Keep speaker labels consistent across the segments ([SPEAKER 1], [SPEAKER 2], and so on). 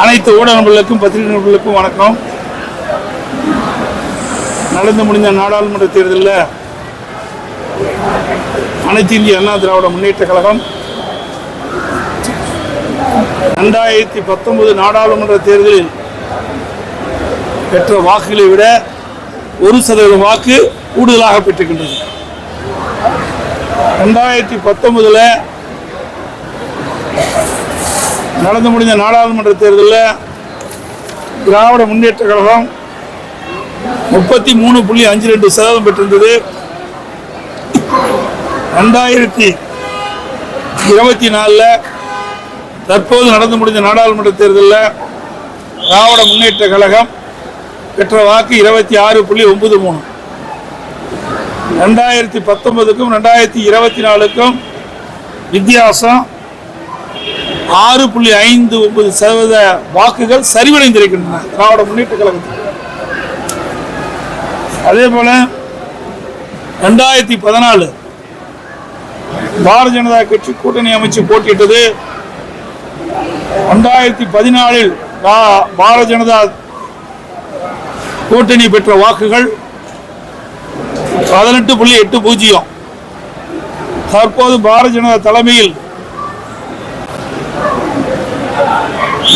[SPEAKER 1] அனைத்து ஊடக நண்பர்களுக்கும் பத்திரிகை நண்பர்களுக்கும் வணக்கம். நடந்து முடிந்த நாடாளுமன்ற தேர்தலில் அனைத்து இந்திய அண்ணா திராவிட முன்னேற்ற கழகம் ரெண்டாயிரத்தி பத்தொன்பது நாடாளுமன்ற தேர்தலில் பெற்ற வாக்குகளை விட ஒரு சதவீத வாக்கு கூடுதலாக பெற்றிருக்கின்றது. ரெண்டாயிரத்தி பத்தொன்பதுல நடந்து முடிந்த நாடாளுமன்ற தேர்தலில் திராவிட முன்னேற்ற கழகம் முப்பத்தி மூணு புள்ளி அஞ்சு ரெண்டு சதவீதம் பெற்றிருந்தது. ரெண்டாயிரத்தி இருபத்தி நாலில் தற்போது நடந்து முடிந்த நாடாளுமன்ற தேர்தலில் திராவிட முன்னேற்ற கழகம் பெற்ற வாக்கு இருபத்தி ஆறு புள்ளி ஒன்பது மூணு. ரெண்டாயிரத்தி பத்தொன்பதுக்கும் ரெண்டாயிரத்தி இருபத்தி நாலுக்கும் வித்தியாசம் ஆறு புள்ளி ஐந்து ஒன்பது சதவீத வாக்குகள் சரிவடைந்திருக்கின்றன திராவிட முன்னேற்ற கழகத்தில். அதே போல ரெண்டாயிரத்தி பதினாலு பாரதிய ஜனதா கட்சி கூட்டணி அமைச்சு போட்டியிட்டது. ரெண்டாயிரத்தி பதினாலில் பா- பாரதிய ஜனதா கூட்டணி பெற்ற வாக்குகள் பதினெட்டு புள்ளி எட்டு பூஜ்ஜியம். தற்போது பாரதிய ஜனதா தலைமையில்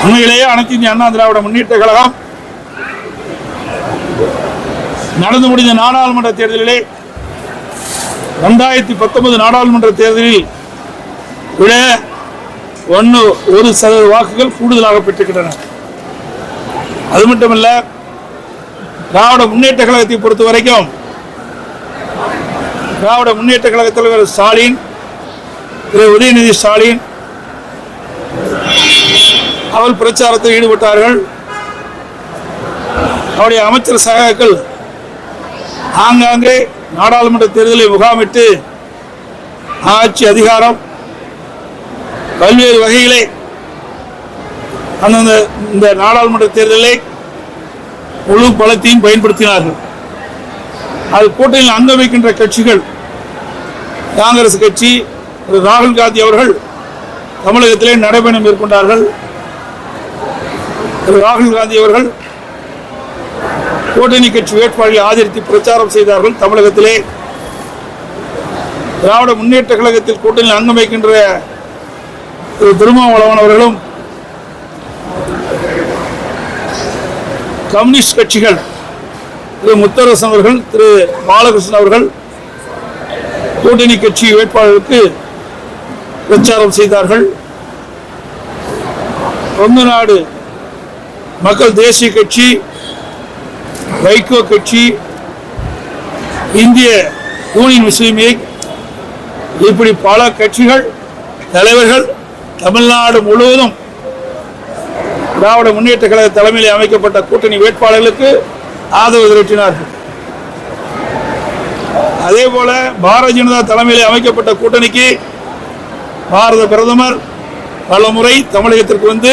[SPEAKER 1] உண்மையிலேயே அனைத்து இந்திய அண்ணா திராவிட முன்னேற்ற கழகம் நடந்து முடிந்த நாடாளுமன்ற தேர்தலிலே ரெண்டாயிரத்தி பத்தொன்பது நாடாளுமன்ற தேர்தலில் விட ஒன்று ஒரு சதவீத வாக்குகள் கூடுதலாக பெற்றுக்கின்றன அது மட்டுமல்ல திராவிட முன்னேற்ற கழகத்தை பொறுத்த வரைக்கும் திராவிட முன்னேற்ற கழக தலைவர் ஸ்டாலின் திரு உதயநிதி ஸ்டாலின் அவள் பிரச்சாரத்தில் ஈடுபட்டார்கள். அவருடைய அமைச்சர் சகாக்கள் ஆங்காங்கே நாடாளுமன்ற தேர்தலை முகாமிட்டு ஆட்சி அதிகாரம் பல்வேறு வகையிலே அந்தந்த இந்த நாடாளுமன்ற தேர்தலை முழு பலத்தையும் பயன்படுத்தினார்கள். அது கூட்டணியில் அங்க வைக்கின்ற கட்சிகள் காங்கிரஸ் கட்சி ராகுல் காந்தி அவர்கள் தமிழகத்திலே நடைபயணம் மேற்கொண்டார்கள். ராகுல் காந்தி அவர்கள் கூட்டணி கட்சி வேட்பாளர்களை ஆதரித்து பிரச்சாரம் செய்தார்கள். தமிழகத்திலே திராவிட முன்னேற்ற கழகத்தில் கூட்டணியில் அங்கம் வைக்கின்ற திரு திருமாவளவன் அவர்களும் கம்யூனிஸ்ட் கட்சிகள் திரு முத்தரசன் அவர்கள் திரு பாலகிருஷ்ணன் அவர்கள் கூட்டணி கட்சி வேட்பாளருக்கு பிரச்சாரம் செய்தார்கள். கொங்கு நாடு மக்கள் தேசிய கட்சி வைகோ கட்சி இந்திய யூனியன் முஸ்லீம் லீக் இப்படி பல கட்சிகள் தலைவர்கள் தமிழ்நாடு முழுவதும் திராவிட முன்னேற்ற கழக தலைமையில் அமைக்கப்பட்ட கூட்டணி வேட்பாளர்களுக்கு ஆதரவு திரட்டினார்கள். அதே போல பாரதிய ஜனதா தலைமையில் அமைக்கப்பட்ட கூட்டணிக்கு பாரத பிரதமர் பல முறை தமிழகத்திற்கு வந்து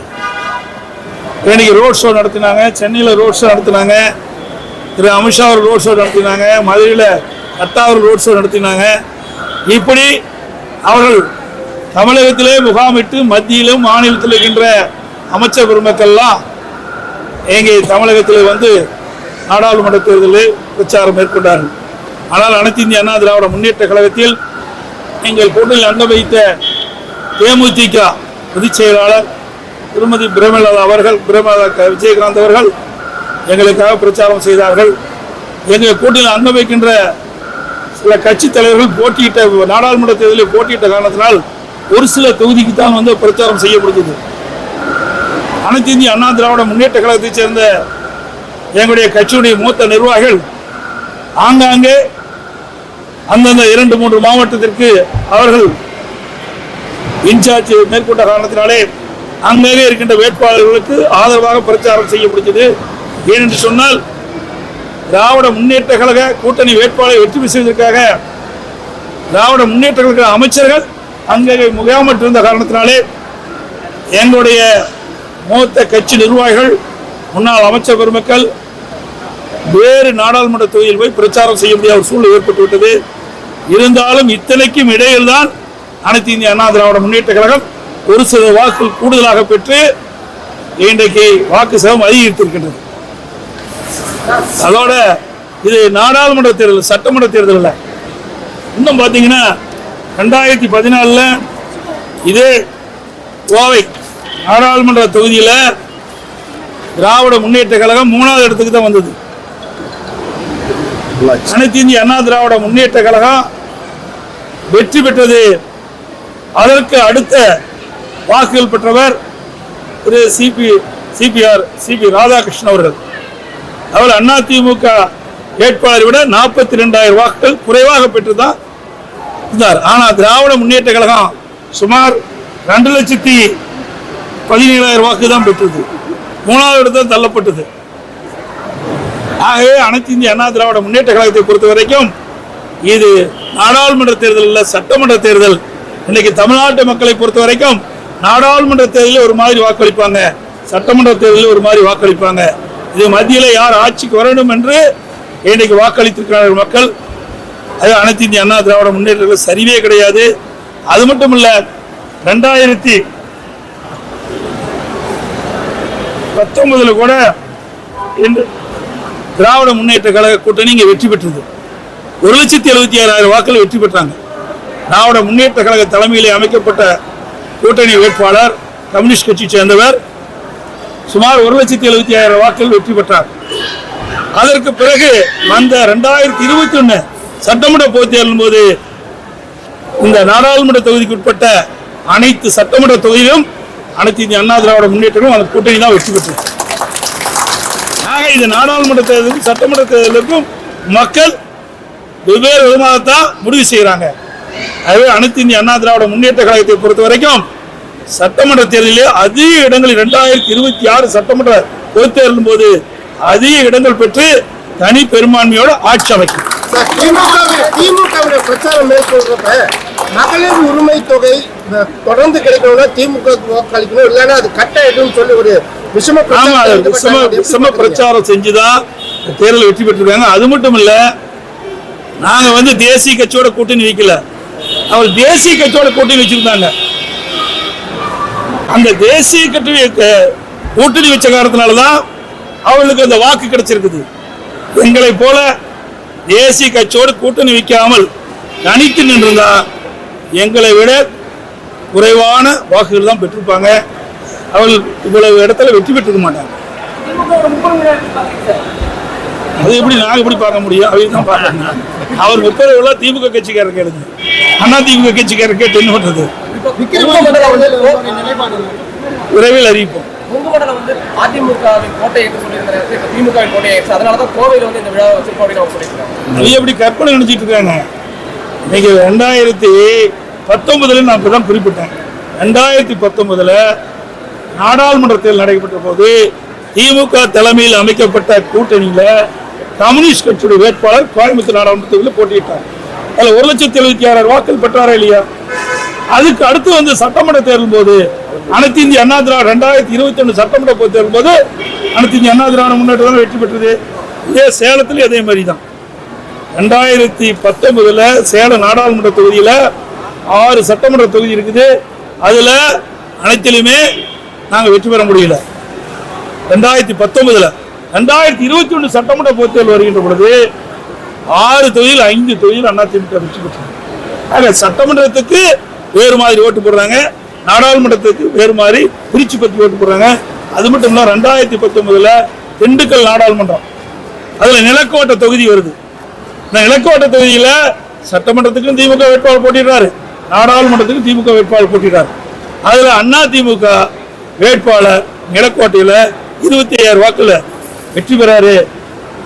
[SPEAKER 1] இன்னைக்கு ரோட் ஷோ நடத்தினாங்க சென்னையில் ரோட் ஷோ நடத்தினாங்க திரு அமித்ஷா அவர் ரோட் ஷோ நடத்தினாங்க மதுரையில் அத்தா அவர் ரோட் ஷோ நடத்தினாங்க. இப்படி அவர்கள் தமிழகத்திலே முகாமிட்டு மத்தியிலும் மாநிலத்தில் இருக்கின்ற அமைச்சர் பெருமக்கள்லாம் எங்கே தமிழகத்தில் வந்து நாடாளுமன்ற தேர்தலில் பிரச்சாரம் மேற்கொண்டார்கள். ஆனால் அனைத்து இந்திய அண்ணா திராவிட முன்னேற்ற கழகத்தில் எங்கள் கூட்டணியில் அங்க வைத்த தேமுதிக பொதுச் செயலாளர் திருமதி பிரேமலதா அவர்கள் பிரேமலதா விஜயகாந்த் அவர்கள் எங்களுக்காக பிரச்சாரம் செய்தார்கள். எங்கள் கூட்டணியில் அங்க வைக்கின்ற சில கட்சி தலைவர்கள் போட்டியிட்ட நாடாளுமன்ற தேர்தலில் போட்டியிட்ட காரணத்தினால் ஒரு சில தொகுதிக்கு தான் வந்து பிரச்சாரம் செய்ய முடிஞ்சது அனைத்து இந்திய அண்ணா திராவிட முன்னேற்ற கழகத்தைச் சேர்ந்த எங்களுடைய கட்சியுடைய மூத்த நிர்வாகிகள் ஆங்காங்கே அந்தந்த இரண்டு மூன்று மாவட்டத்திற்கு அவர்கள் இன்சார்ஜ் மேற்கொண்ட காரணத்தினாலே அங்கங்கே இருக்கின்ற வேட்பாளர்களுக்கு ஆதரவாக பிரச்சாரம் செய்ய முடிஞ்சது. ஏனென்று சொன்னால் திராவிட முன்னேற்ற கழக கூட்டணி வேட்பாளரை வெற்றி செய்வதற்காக திராவிட முன்னேற்ற கழக அமைச்சர்கள் அங்கே முகாமிட்டிருந்த காரணத்தினாலே எங்களுடைய மூத்த கட்சி நிர்வாகிகள் முன்னாள் அமைச்சர் பெருமக்கள் வேறு நாடாளுமன்ற தொகுதியில் போய் பிரச்சாரம் செய்ய முடியாத ஒரு சூழ்நிலை ஏற்பட்டுவிட்டது. இருந்தாலும் இத்தனைக்கும் இடையில்தான் அனைத்து இந்திய அண்ணா திராவிட முன்னேற்ற கழகம் ஒரு சில வாக்குகள் கூடுதலாக பெற்று இன்றைக்கு வாக்கு சதம் அதிகரித்திருக்கின்றது. அதோட இது நாடாளுமன்ற தேர்தல் சட்டமன்ற தேர்தல் இன்னும் பார்த்தீங்கன்னா ரெண்டாயிரத்தி பதினாலில் இதே கோவை நாடாளுமன்ற தொகுதியில் திராவிட முன்னேற்ற கழகம் மூணாவது இடத்துக்கு தான் வந்தது. அனைத்து இந்திய அண்ணா திராவிட முன்னேற்ற கழகம் வெற்றி பெற்றது. அதற்கு அடுத்த வாக்குகள் பெற்றவர் திரு சிபி சிபிஆர் சிபி ராதாகிருஷ்ணன் அவர்கள். அவர் அண்ணா திமுக வேட்பாளரை விட நாற்பத்தி ரெண்டாயிரம் வாக்குகள் குறைவாக பெற்றுதான் இருந்தார். ஆனால் திராவிட முன்னேற்ற கழகம் சுமார் ரெண்டு லட்சத்தி பதினேழாயிரம் வாக்கு தான் பெற்றது. மூணாவது இடத்தில் தள்ளப்பட்டது. ஆகவே அனைத்து இந்திய அண்ணா திராவிட முன்னேற்ற கழகத்தை பொறுத்த வரைக்கும் இது நாடாளுமன்ற தேர்தல் இல்லை சட்டமன்ற தேர்தல். இன்னைக்கு தமிழ்நாட்டு மக்களை பொறுத்த வரைக்கும் நாடாளுமன்ற தேர்தலில் ஒரு மாதிரி வாக்களிப்பாங்க. சட்டமன்ற தேர்தலில் ஒரு மாதிரி வாக்களிப்பாங்க. இது மத்தியில் யார் ஆட்சிக்கு வரணும் என்று இன்றைக்கு வாக்களித்திருக்கிறார்கள் மக்கள்? அது அனைத்து இந்திய அண்ணா திராவிட முன்னேற்றங்கள் சரிவே கிடையாது. அது மட்டும் இல்லை ரெண்டாயிரத்தி பத்தொன்பதுல கூட இன்று திராவிட முன்னேற்ற கழக கூட்டணி இங்கே வெற்றி பெற்றது. ஒரு லட்சத்தி எழுபத்தி ஆறாயிரம் வாக்கள் வெற்றி பெற்றாங்க. திராவிட முன்னேற்ற கழக தலைமையிலே அமைக்கப்பட்ட கூட்டணி வேட்பாளர் கம்யூனிஸ்ட் கட்சி சேர்ந்தவர். சுமார் ஒரு லட்சத்தி எழுபத்தி ஆயிரம் வாக்குகள் வெற்றி பெற்றார். அதற்கு பிறகு வந்த ரெண்டாயிரத்தி இருபத்தி ஒன்று சட்டமன்ற பொதுத் போது இந்த நாடாளுமன்ற தொகுதிக்கு உட்பட்ட அனைத்து சட்டமன்ற தொகுதியிலும் அனைத்து இந்திய அண்ணா திராவிட முன்னேற்றமும் அந்த கூட்டணி தான் வெற்றி பெற்றது. ஆக இந்த நாடாளுமன்ற தேர்தலுக்கும் சட்டமன்ற தேர்தலுக்கும் மக்கள் வெவ்வேறு விதமாகத்தான் முடிவு செய்கிறாங்க. ஆகவே அனைத்து இந்திய அண்ணா திராவிட முன்னேற்ற கழகத்தை பொறுத்த வரைக்கும் சட்டமன்ற தேர்தலிலே அதிக இடங்களில் இரண்டாயிரத்தி இருபத்தி ஆறு சட்டமன்ற பொதுத் போது அதிக இடங்கள் பெற்று தனி பெரும்பான்மையோட ஆட்சி அமைக்கும்
[SPEAKER 2] திமுகவுடைய பிரச்சாரம் மேற்கொள்றப்ப மகளிர் உரிமை தொகை தொடர்ந்து கிடைக்கணும்னா திமுக வாக்களிக்கணும் இல்லைன்னா அது கட்டாயிடும் சொல்லி ஒரு விஷம
[SPEAKER 1] அது. விஷம
[SPEAKER 2] அது
[SPEAKER 1] விஷம? பிரச்சாரம் செஞ்சுதான் தேர்தல் வெற்றி பெற்றிருக்காங்க அது மட்டும் இல்ல நாங்க வந்து தேசிய கட்சியோட கூட்டணி வைக்கல அவர் தேசிய கட்சியோட கூட்டணி வச்சிருந்தாங்க. அந்த தேசிய கட்சி கூட்டணி வச்ச காரணத்தினாலதான் அவர்களுக்கு அந்த வாக்கு கிடைச்சிருக்குது. எங்களை போல தேசிய கட்சியோடு கூட்டணி வைக்காமல் தனித்து நின்றிருந்தா எங்களை விட குறைவான வாக்குகள் தான் பெற்றிருப்பாங்க. அவர்கள் இவ்வளவு இடத்துல வெற்றி பெற்றிருக்க மாட்டாங்க. அது எப்படி நாங்க எப்படி பார்க்க முடியும்? அவங்க தான் பார்க்கணும். அவர் முப்பது திமுக கட்சிக்காரர் கேளுங்க அண்ணா திமுக கட்சிக்காரர் கேட்டு என்ன பண்றது? விரைவில் அறிவிப்போம்.
[SPEAKER 3] கொங்குமண்டலம் வந்து அதிமுகவின் கோட்டை என்று சொல்லியிருந்த நேரத்தில் இப்போ திமுகவின் கோட்டை ஆயிடுச்சு அதனால தான் கோவையில் வந்து இந்த விழாவை வச்சிருக்கோம் அப்படின்னு அவங்க சொல்லியிருக்காங்க
[SPEAKER 1] அது எப்படி கற்பனை நினைச்சிட்டு இருக்காங்க? இன்னைக்கு ரெண்டாயிரத்தி பத்தொன்பதுல நான் இப்பதான் குறிப்பிட்டேன். ரெண்டாயிரத்தி பத்தொன்பதுல நாடாளுமன்ற தேர்தல் நடைபெற்ற போது திமுக தலைமையில் அமைக்கப்பட்ட கூட்டணியில கம்யூனிஸ்ட் கட்சியுடைய வேட்பாளர் கோயம்புத்தூர் நாடாளுமன்ற போட்டியிட்டார். அதில் ஒரு லட்சத்தி எழுபத்தி ஆறாயிரம் வாக்கள் பெற்றாரா இல்லையா? அதுக்கு அடுத்து வந்து சட்டமன்ற தேர்தல் போது அனைத்து இந்திய அண்ணா திராவிட ரெண்டாயிரத்தி இருபத்தி ஒன்று சட்டமன்ற பொதுத் தேர்தல் போது அனைத்து இந்திய அண்ணா திராவிட முன்னேற்றம் வெற்றி பெற்றது. இதே சேலத்திலும் அதே மாதிரி தான் ரெண்டாயிரத்தி பத்தொன்பதுல சேலம் நாடாளுமன்ற தொகுதியில் ஆறு சட்டமன்ற தொகுதி இருக்குது. அதில் அனைத்திலுமே நாங்கள் வெற்றி பெற முடியல. ரெண்டாயிரத்தி பத்தொன்பதுல ரெண்டாயிரத்தி இருபத்தி ஒன்று சட்டமன்ற பொதுத் தேர்தல் வருகின்ற பொழுது ஆறு தொழில் ஐந்து தொழில் அதிமுக வெற்றி பெற்றாங்க ஆக சட்டமன்றத்துக்கு வேறு மாதிரி ஓட்டு போடுறாங்க. நாடாளுமன்றத்துக்கு வேறு மாதிரி பிரிச்சு பற்றி ஓட்டு போடுறாங்க. அது மட்டும் இல்லை ரெண்டாயிரத்தி பத்தொன்பதுல திண்டுக்கல் நாடாளுமன்றம். அதுல நிலக்கோட்டை தொகுதி வருது. இந்த நிலக்கோட்ட தொகுதியில சட்டமன்றத்துக்கும் திமுக வேட்பாளர் போட்டிடுறாரு. நாடாளுமன்றத்துக்கும் திமுக வேட்பாளர் போட்டிடுறாரு. அதுல அண்ணா திமுக வேட்பாளர் நிலக்கோட்டையில இருபத்தி ஐயாயிரம் வாக்குல வெற்றி பெறாரு.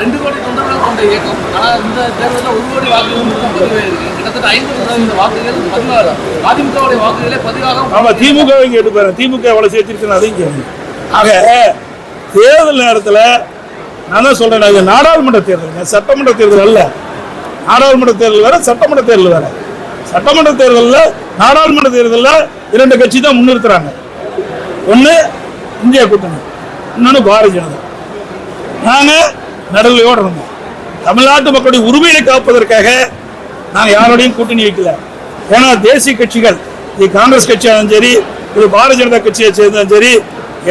[SPEAKER 3] ரெண்டு கோடி தொண்டர்கள் கொண்ட இயக்கம். ஆனால் இந்த தேர்தலில் ஒரு கோடி வாக்குகள் மட்டும் பதிவாக இருக்கு கிட்டத்தட்ட ஐம்பது சதவீத வாக்குகள் பதிவாக அதிமுகவுடைய வாக்குகளே பதிவாக
[SPEAKER 1] ஆமா திமுக இங்க எடுப்பாரு திமுக எவ்வளவு சேர்த்திருக்குன்னு அதையும் கேட்கணும் ஆக தேர்தல் நேரத்தில் நான் தான் சொல்றேன் இது நாடாளுமன்ற தேர்தல். சட்டமன்ற தேர்தல் அல்ல. நாடாளுமன்ற தேர்தல் வேற சட்டமன்ற தேர்தல் வேற. சட்டமன்ற தேர்தலில் நாடாளுமன்ற தேர்தலில் இரண்டு கட்சி தான் முன்னிறுத்துறாங்க. ஒன்று இந்திய கூட்டணி இன்னொன்று பாரதிய ஜனதா. நாங்கள் நடுவுலையோடு இருந்தோம். தமிழ்நாட்டு மக்களுடைய உரிமையை காப்பதற்காக நாங்கள் யாரோடையும் கூட்டணி வைக்கல. ஏன்னா தேசிய கட்சிகள் இது காங்கிரஸ் கட்சியாலும் சரி இது பாரதிய ஜனதா கட்சியை சேர்ந்தாலும் சரி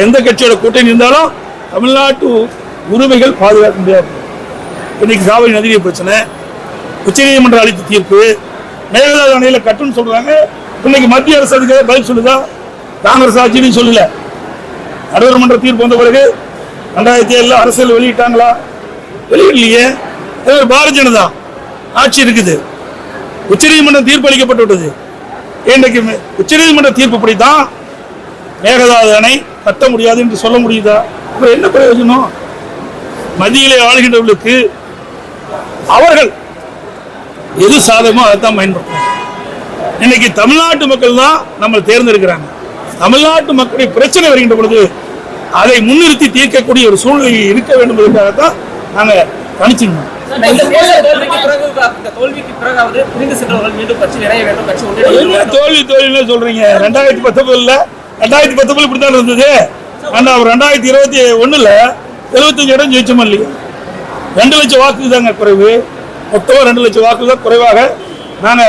[SPEAKER 1] எந்த கட்சியோட கூட்டணி இருந்தாலும் தமிழ்நாட்டு உரிமைகள் பாதுகாக்க முடியாது. இன்னைக்கு காவிரி நதிநீர் பிரச்சனை உச்சநீதிமன்றம் அளித்த தீர்ப்பு மேகதாது அணையில் கட்டுன்னு சொல்றாங்க. இன்னைக்கு மத்திய அரசு அதுக்கு பதில் சொல்லுதா? காங்கிரஸ் ஆட்சின்னு சொல்லல. நடுவர் தீர்ப்பு வந்த பிறகு ரெண்டாயிரத்தி ஏழுல அரசியல் வெளியிட்டாங்களா? வெளியிடலையே? அதே பாரதிய ஜனதா ஆட்சி இருக்குது. உச்சநீதிமன்றம் தீர்ப்பு அளிக்கப்பட்டு விட்டது இன்றைக்கு உச்சநீதிமன்ற தீர்ப்புப்படி தான் மேகதாது அணை கட்ட முடியாது என்று சொல்ல முடியுதா? அப்புறம் என்ன பிரயோஜனம்? மதியிலே ஆளுகின்றவர்களுக்கு அவர்கள் எது சாதகமோ அதைத்தான் பயன்படுத்தணும். இன்னைக்கு தமிழ்நாட்டு மக்கள் தான் நம்ம தேர்ந்தெடுக்கிறாங்க. தமிழ்நாட்டு மக்களுடைய பிரச்சனை வருகின்ற பொழுது அதை முன்னிறுத்தி தீர்க்கக்கூடிய ஒரு சூழ்நிலை இருக்க வேண்டும் என்பதற்காகத்தான் நாங்க கணிச்சிருந்தோம். தோல்வி தோல்வின்னு சொல்றீங்க. ரெண்டாயிரத்தி பத்தொன்பதுல ரெண்டாயிரத்தி பத்தொன்பது இப்படி தான் இருந்தது. ஆனா அவர் ரெண்டாயிரத்தி இருபத்தி ஒண்ணுல எழுபத்தஞ்சு இடம் ஜெயிச்சோம் இல்லையா? ரெண்டு லட்சம் வாக்கு தாங்க குறைவு. மொத்தம் ரெண்டு லட்சம் வாக்கு தான் குறைவாக நாங்க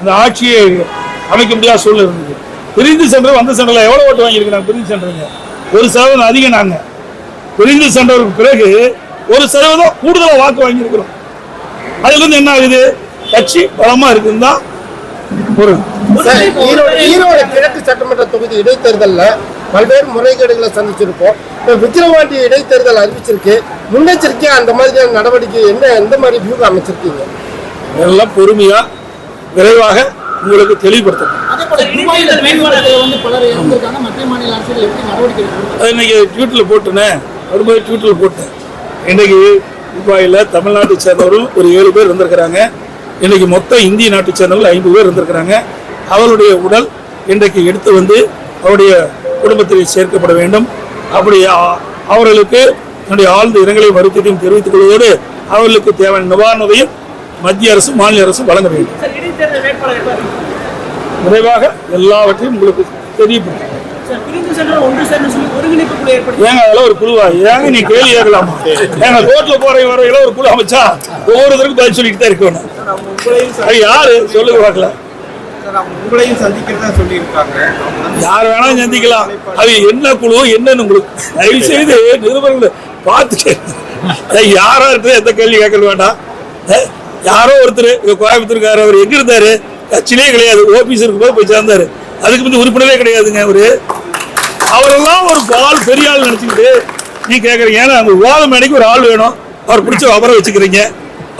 [SPEAKER 1] இந்த ஆட்சியை அமைக்க முடியாத சூழ்நிலை இருந்தது. பிரிந்து சென்ற வந்த சென்டர்ல எவ்வளவு ஓட்டு வாங்கியிருக்கிறாங்க? பிரிந்து சென்றவங்க ஒரு சதவீதம் அதிகம் நாங்க. பிரிந்து சென்றவருக்கு பிறகு ஒரு சதவீதம் கூடுதலா வாக்கு வாங்கியிருக்கிறோம். அதுல இருந்து என்ன ஆகுது? கட்சி பலமா இருக்குன்னு தான் ஒரு
[SPEAKER 2] ஈரோடு ஈரோடு கிழக்கு சட்டமன்ற தொகுதி இடைத்தேர்தல்ல பல்வேறு முறைகேடுகளை சந்திச்சிருக்கோம். இப்போ விக்கிரவாண்டி இடைத்தேர்தல் அறிவிச்சிருக்கு. முன்னெச்சரிக்கையா அந்த மாதிரியான நடவடிக்கை என்ன எந்த மாதிரி வியூ அமைச்சிருக்கீங்க
[SPEAKER 1] எல்லாம் பொறுமையா விரைவாக உங்களுக்கு தெளிவுபடுத்தணும். இன்னைக்கு ட்வீட்டில் போட்டுனேன் வரும்போது ட்வீட்டில் போட்டேன். இன்னைக்கு துபாயில் தமிழ்நாட்டை சேர்ந்தவரும் ஒரு ஏழு பேர் இருந்திருக்கிறாங்க இன்னைக்கு மொத்தம் இந்திய நாட்டை சேர்ந்தவர்கள் ஐந்து பேர் இருந்திருக்கிறாங்க அவருடைய உடல் இன்றைக்கு எடுத்து வந்து அவருடைய குடும்பத்தில் சேர்க்கப்பட வேண்டும். அப்படி அவர்களுக்கு என்னுடைய ஆழ்ந்த இரங்கலை வருத்தத்தையும் தெரிவித்துக் கொள்வதோடு அவர்களுக்கு தேவையான நிவாரணத்தையும் மத்திய அரசு மாநில அரசு வழங்க வேண்டும்? விரைவாக எல்லாவற்றையும் உங்களுக்கு தெரியப்படுத்தும்
[SPEAKER 3] சென்ற ஒன்று சேர்ந்து சொல்லி ஒருங்கிணைப்பு குழு ஏற்படுத்தி
[SPEAKER 1] ஏங்க அதெல்லாம் ஒரு குழுவா ஏங்க நீ கேள்வி கேட்கலாமா? ஏங்க கோர்ட்ல போற வரையில ஒரு குழு அமைச்சா ஒவ்வொருத்தருக்கும் பதில் சொல்லிட்டு தான் இருக்கணும். அது யாரு? சொல்லுங்க பார்க்கல
[SPEAKER 4] உங்களையும் சந்திக்கிறதா சொல்லியிருக்காங்க. அவங்க வந்து
[SPEAKER 1] யார் வேணாலும் சந்திக்கலாம். அது என்ன குழு என்னன்னு உங்களுக்கு தயவு செய்து நிருபர்களை பார்த்துட்டு யாரா எந்த கேள்வி கேட்க வேண்டாம். யாரோ ஒருத்தர் கோயம்புத்தூர்காரர் அவர் எங்க இருந்தாரு? கட்சியிலே கிடையாது ஓபிஎஸ் இருக்கும்போது போய் சேர்ந்தாரு. அதுக்கு வந்து உறுப்பினரே கிடையாதுங்க அவரு. அவரெல்லாம் ஒரு பால் பெரிய ஆள் நினைச்சுக்கிட்டு நீ கேட்குறீங்க ஏன்னா அந்த விவாத மேடைக்கு ஒரு ஆள் வேணும். அவர் பிடிச்ச அவரை வச்சுக்கிறீங்க.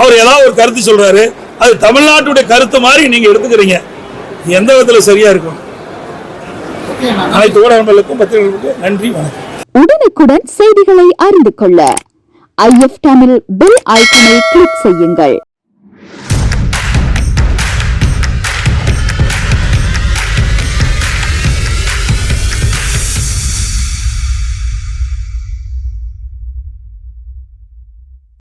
[SPEAKER 1] அவர் ஏதாவது ஒரு கருத்து சொல்றாரு. அது தமிழ்நாட்டுடைய கருத்து மாதிரி நீங்க எடுத்துக்கிறீங்க. எந்த விதத்துல சரியா இருக்கும்? அனைத்து ஊடகங்களுக்கும் பத்திரிகைகளுக்கும் நன்றி வணக்கம்.
[SPEAKER 5] உடனுக்குடன் செய்திகளை அறிந்து கொள்ள ஐஎஃப் தமிழ் பெல் ஐக்கனை கிளிக் செய்யுங்கள்.